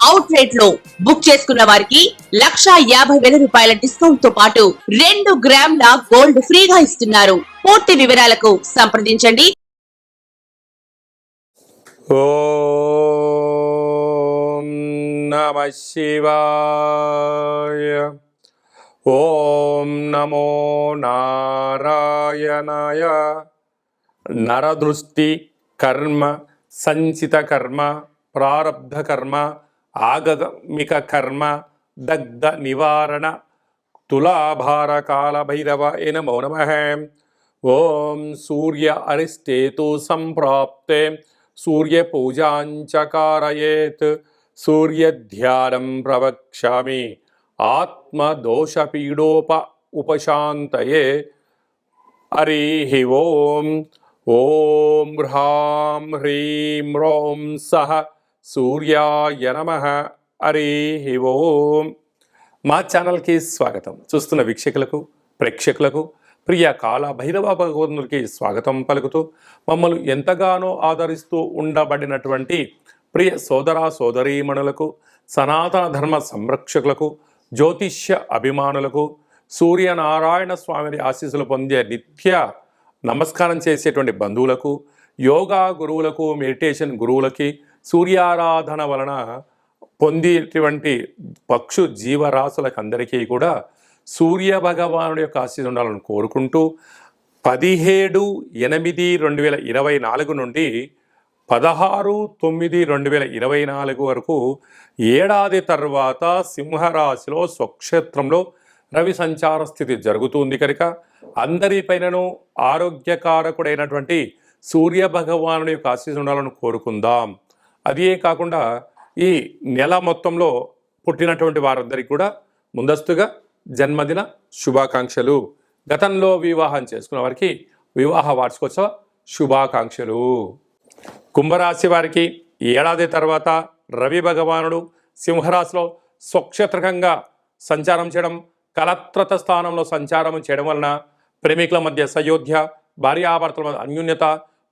అవుట్లెట్లో book చేసుకున్న వారికి లక్షా యాభై వేల రూపాయల డిస్కౌంట్తో పాటు రెండు గ్రాముల గోల్డ్ ఫ్రీగా ఇస్తున్నారు. పూర్తి వివరాలకు సంప్రదించండి. ఓం నమ శివాయ. ఓం నమో నారాయణాయ. నరదృష్టి కర్మ సంచిత కర్మ ప్రారబ్ధ కర్మ ఆగమిక కర్మ దగ్ధ నివారణ తులాభార కాల భైరవ నమో నమ ఓం సూర్య అరిష్టేతు సంప్రాప్తే సూర్య పూజాంచకారయేత్ సూర్యధ్యానం ప్రవక్ష్యామి. ఆత్మదోషపీడోప ఉపశాంతయే. హరి ఓం. ఓం హ్రాం హ్రీం రోం సహ సూర్యాయ నమ. హరి ఓం. మా ఛానల్కి స్వాగతం. చూస్తున్న వీక్షకులకు ప్రేక్షకులకు ప్రియ కాల భైరవ భగవంతునికి స్వాగతం పలుకుతూ మమ్మల్ని ఎంతగానో ఆదరిస్తూ ఉండబడినటువంటి ప్రియ సోదర సోదరీమణులకు సనాతన ధర్మ సంరక్షకులకు జ్యోతిష్య అభిమానులకు సూర్యనారాయణ స్వామిని ఆశీస్సులు పొందే నిత్య నమస్కారం చేసేటువంటి బంధువులకు యోగా గురువులకు మెడిటేషన్ గురువులకి సూర్యారాధన వలన పొందేటువంటి పక్షు జీవరాశులకు అందరికీ కూడా సూర్య భగవానుడి యొక్క ఆశీస్సు ఉండాలని కోరుకుంటూ పదిహేడు ఎనిమిది రెండు వేల ఇరవై నాలుగు నుండి పదహారు తొమ్మిది రెండు వేల ఇరవై నాలుగు వరకు ఏడాది తర్వాత సింహరాశిలో స్వక్షేత్రంలో రవి సంచార స్థితి జరుగుతుంది కనుక అందరిపైనను ఆరోగ్యకారకుడైనటువంటి సూర్య భగవానుడి యొక్క ఆశీస్సు ఉండాలని కోరుకుందాం. అదే కాకుండా ఈ నెల మొత్తంలో పుట్టినటువంటి వారందరికీ కూడా ముందస్తుగా జన్మదిన శుభాకాంక్షలు. గతంలో వివాహం చేసుకున్న వారికి వివాహ వార్షికోత్సవ శుభాకాంక్షలు. కుంభరాశి వారికి ఏడాది తర్వాత రవి భగవానుడు సింహరాశిలో స్వక్షేత్రకంగా సంచారం చేయడం కలత్రత స్థానంలో సంచారం చేయడం వలన ప్రేమికుల మధ్య సయోధ్య భార్యాభర్తల మధ్య అన్యోన్యత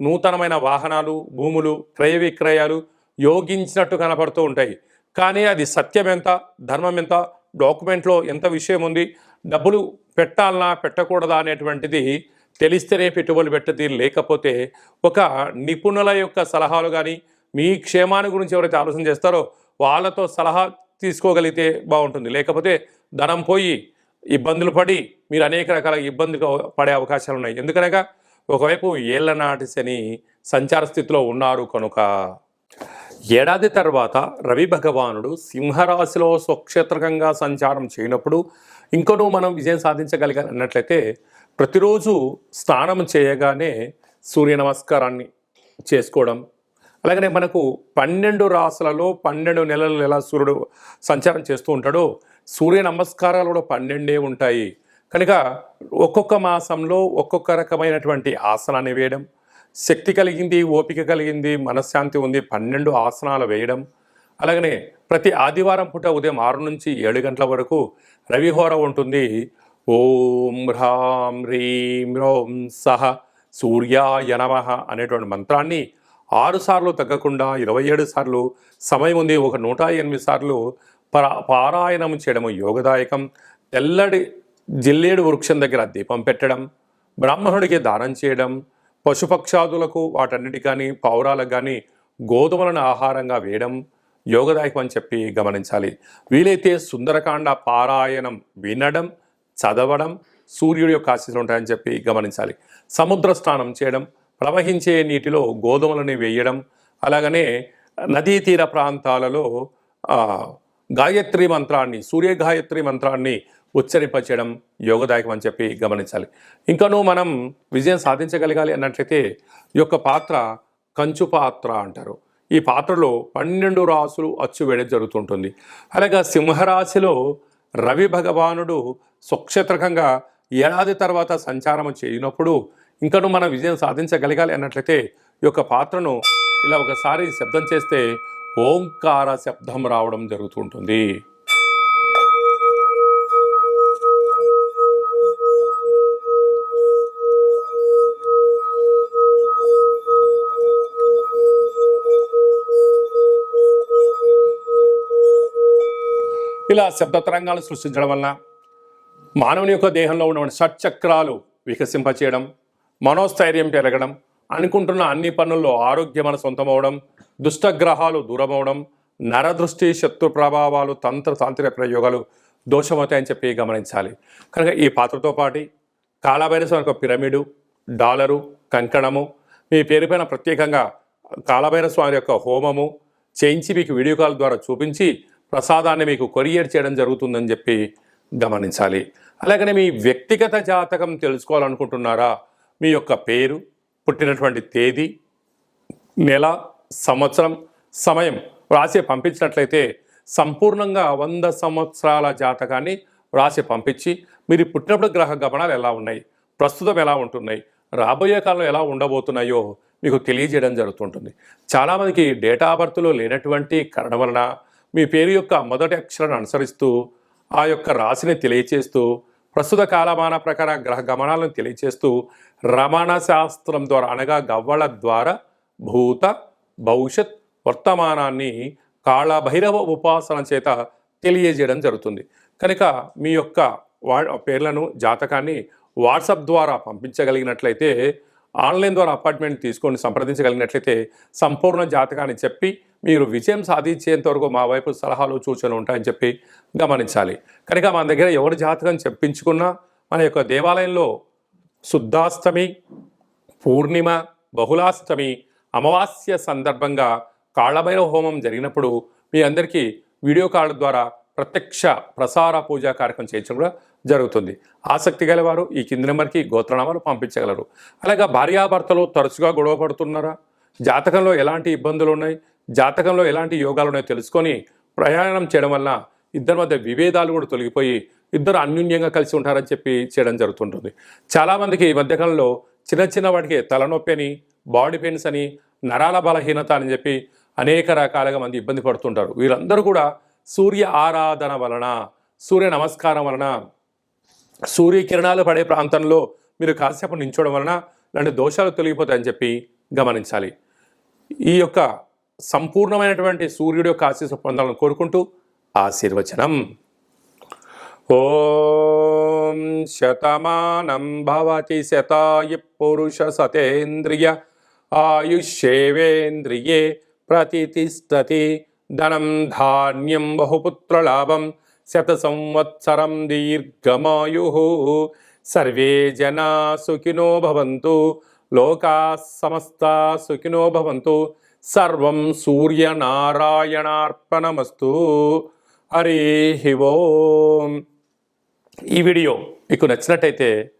నూతనమైన వాహనాలు భూములు క్రయ విక్రయాలు యోగించినట్టు కనపడుతూ ఉంటాయి. కానీ అది సత్యం ఎంత? ధర్మం ఎంత? డాక్యుమెంట్లో ఎంత విషయం ఉంది? డబ్బులు పెట్టాలనా పెట్టకూడదా అనేటువంటిది తెలిస్తేనే పెట్టుబడులు పెట్టది లేకపోతే ఒక నిపుణుల యొక్క సలహాలు కానీ మీ క్షేమాన్ని గురించి ఎవరైతే ఆలోచన చేస్తారో వాళ్ళతో సలహా తీసుకోగలిగితే బాగుంటుంది. లేకపోతే ధనం పోయి ఇబ్బందులు పడి మీరు అనేక రకాల ఇబ్బందులు పడే అవకాశాలు ఉన్నాయి. ఎందుకనగా ఒకవైపు ఏళ్ళ నాటి శని సంచార స్థితిలో ఉన్నారు కనుక ఏడాది తర్వాత రవి భగవానుడు సింహరాశిలో స్వక్షేత్రకంగా సంచారం చేయనప్పుడు ఇంకనూ మనం విజయం సాధించగలిగా అన్నట్లయితే ప్రతిరోజు స్నానం చేయగానే సూర్య నమస్కారాన్ని చేసుకోవడం అలాగనే మనకు పన్నెండు రాసులలో పన్నెండు నెలలు ఎలా సూర్యుడు సంచారం చేస్తూ ఉంటాడో సూర్య నమస్కారాలు కూడా పన్నెండే ఉంటాయి. కనుక ఒక్కొక్క మాసంలో ఒక్కొక్క రకమైనటువంటి ఆసనాన్ని వేయడం శక్తి కలిగింది ఓపిక కలిగింది మనశ్శాంతి ఉంది. పన్నెండు ఆసనాలు వేయడం. అలాగనే ప్రతి ఆదివారం పూట ఉదయం ఆరు నుంచి ఏడు గంటల వరకు రవిహోర ఉంటుంది. ఓం హ్రాం హ్రీం రోం సహ సూర్యాయ నమ అనేటువంటి మంత్రాన్ని ఆరు సార్లు తగ్గకుండా ఇరవై ఏడు సార్లు సమయం ఉంది ఒక నూట ఎనిమిది సార్లు పరా పారాయణం చేయడము యోగదాయకం. తెల్లడి జిల్లేడు వృక్షం దగ్గర దీపం పెట్టడం. బ్రాహ్మణుడికి దానం చేయడం. పశుపక్షాదులకు వాటన్నిటి కానీ పౌరాలకు కానీ గోధుమలను ఆహారంగా వేయడం యోగదాయకం అని చెప్పి గమనించాలి. వీలైతే సుందరకాండ పారాయణం వినడం చదవడం సూర్యుడి యొక్క ఆశీస్సులు ఉంటాయని చెప్పి గమనించాలి. సముద్ర స్నానం చేయడం ప్రవహించే నీటిలో గోధుమలని వేయడం అలాగనే నదీ తీర ప్రాంతాలలో గాయత్రి మంత్రాన్ని సూర్య గాయత్రి మంత్రాన్ని ఉచ్చరింపచేయడం యోగదాయకం అని చెప్పి గమనించాలి. ఇంకనూ మనం విజయం సాధించగలగాలి అన్నట్లయితే ఈ యొక్క పాత్ర కంచు పాత్ర అంటారు. ఈ పాత్రలో పన్నెండు రాసులు అచ్చు వేయడం జరుగుతుంటుంది. అలాగే సింహరాశిలో రవి భగవానుడు స్వక్షేత్రకంగా ఏడాది తర్వాత సంచారం చేయనప్పుడు ఇంకను మనం విజయం సాధించగలగాలి అన్నట్లయితే ఈ యొక్క పాత్రను ఇలా ఒకసారి శబ్దం చేస్తే ఓంకార శబ్దం రావడం జరుగుతుంటుంది. ఇలా శబ్ద తరంగాలు సృష్టించడం వలన మానవుని యొక్క దేహంలో ఉన్న షట్చక్రాలు వికసింపచేయడం మనోస్థైర్యం పెరగడం అనుకుంటున్న అన్ని పనుల్లో ఆరోగ్యమన సొంతమవడం దుష్టగ్రహాలు దూరమవడం నరదృష్టి శత్రు ప్రభావాలు తంత్ర తాంత్రిక ప్రయోగాలు దోషమవుతాయని చెప్పి గమనించాలి. కనుక ఈ పాత్రతో పాటు కాళభైరవ యొక్క పిరమిడు డాలరు కంకణము మీ పేరు పైన ప్రత్యేకంగా కాళభైరవ స్వామి యొక్క హోమము చేయించి మీకు వీడియో కాల్ ద్వారా చూపించి ప్రసాదాన్ని మీకు కొరియర్ చేయడం జరుగుతుందని చెప్పి గమనించాలి. అలాగనే మీ వ్యక్తిగత జాతకం తెలుసుకోవాలనుకుంటున్నారా? మీ యొక్క పేరు పుట్టినటువంటి తేదీ నెల సంవత్సరం సమయం వ్రాసి పంపించినట్లయితే సంపూర్ణంగా వంద సంవత్సరాల జాతకాన్ని వ్రాసి పంపించి మీరు పుట్టినప్పుడు గ్రహ గమనాలు ఎలా ఉన్నాయి? ప్రస్తుతం ఎలా ఉంటున్నాయి? రాబోయే కాలంలో ఎలా ఉండబోతున్నాయో మీకు తెలియజేయడం జరుగుతుంటుంది. చాలామందికి డేటా బర్త్లో లేనటువంటి కారణం వలన మీ పేరు యొక్క మొదటి అక్షరాన్ని అనుసరిస్తూ ఆ యొక్క రాశిని తెలియచేస్తూ ప్రస్తుత కాలమాన ప్రకార గ్రహ గమనాలను తెలియచేస్తూ రమణ శాస్త్రం ద్వారా అనగా గవ్వల ద్వారా భూత భవిష్యత్ వర్తమానాన్ని కాళభైరవ ఉపాసన చేత తెలియజేయడం జరుగుతుంది. కనుక మీ యొక్క వా పేర్లను జాతకాన్ని వాట్సాప్ ద్వారా పంపించగలిగినట్లయితే ఆన్లైన్ ద్వారా అపార్ట్మెంట్ తీసుకొని సంప్రదించగలిగినట్లయితే సంపూర్ణ జాతకాన్ని చెప్పి మీరు విజయం సాధించేంత వరకు మా వైపు సలహాలు సూచనలు ఉంటాయని చెప్పి గమనించాలి. కనుక మన దగ్గర ఎవరి జాతకం చెప్పించుకున్నా మన యొక్క దేవాలయంలో శుద్ధాష్టమి పూర్ణిమ బహుళాష్టమి అమావాస్య సందర్భంగా కాళభైరవ హోమం జరిగినప్పుడు మీ అందరికీ వీడియో కాల్ ద్వారా ప్రత్యక్ష ప్రసార పూజా కార్యక్రమం చేయించడం కూడా జరుగుతుంది. ఆసక్తి గలవారు ఈ కింది నెంబర్కి గోత్రనామాలు పంపించగలరు. అలాగే భార్యాభర్తలు తరచుగా గొడవ పడుతున్నారా? జాతకంలో ఎలాంటి ఇబ్బందులు ఉన్నాయి జాతకంలో ఎలాంటి యోగాలు ఉన్నాయో తెలుసుకొని ప్రయాణం చేయడం వల్ల ఇద్దరి మధ్య విభేదాలు కూడా తొలగిపోయి ఇద్దరు అన్యోన్యంగా కలిసి ఉంటారని చెప్పి చేయడం జరుగుతుంటుంది. చాలామందికి ఈ మధ్యకాలంలో చిన్న చిన్న వాటికి తలనొప్పి అని బాడీ పెయిన్స్ అని నరాల బలహీనత అని చెప్పి అనేక రకాలుగా మంది ఇబ్బంది పడుతుంటారు. వీరందరూ కూడా సూర్య ఆరాధన వలన సూర్య నమస్కారం వలన సూర్యకిరణాలు పడే ప్రాంతంలో మీరు కాసేపు నించోవడం వలన ఇలాంటి దోషాలు తొలగిపోతాయని చెప్పి గమనించాలి. ఈ యొక్క సంపూర్ణమైనటువంటి సూర్యుడు యొక్క ఆశీస్సు పొందాలని కోరుకుంటూ ఆశీర్వచనం. ఓం శతమానం భవతి శతాయు పురుష సతేంద్రియ ఆయుష్యేవేంద్రియే ప్రతిష్టతి ధనం ధాన్యం బహుపుత్రలాభం శత సంవత్సరం దీర్ఘమాయు సర్వే జనా సుఖినో భవంతు లోకా సమస్త సుఖినో భవంతు సర్వం సూర్యనారాయణార్పణమస్తు హరి ఓం ఈ వీడియో మీకు నచ్చినట్టయితే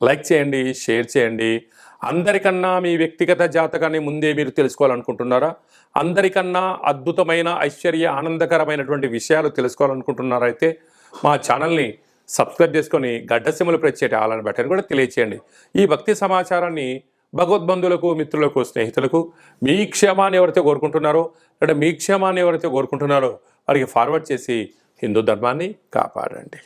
లైక్ చేయండి షేర్ చేయండి అందరికన్నా మీ వ్యక్తిగత జాతకాన్ని ముందే మీరు తెలుసుకోవాలనుకుంటున్నారా? అందరికన్నా అద్భుతమైన ఐశ్వర్య ఆనందకరమైనటువంటి విషయాలు తెలుసుకోవాలనుకుంటున్నారైతే అయితే మా ఛానల్ని సబ్స్క్రైబ్ చేసుకొని గడ్డసిమలు ప్రత్యేక ఆలని బట్టని కూడా తెలియచేయండి. ఈ భక్తి సమాచారాన్ని భగవద్బంధువులకు మిత్రులకు స్నేహితులకు మీ క్షేమాన్ని ఎవరైతే కోరుకుంటున్నారో లేదా మీ క్షేమాన్ని ఎవరైతే కోరుకుంటున్నారో వారికి ఫార్వర్డ్ చేసి హిందూ ధర్మాన్ని కాపాడండి.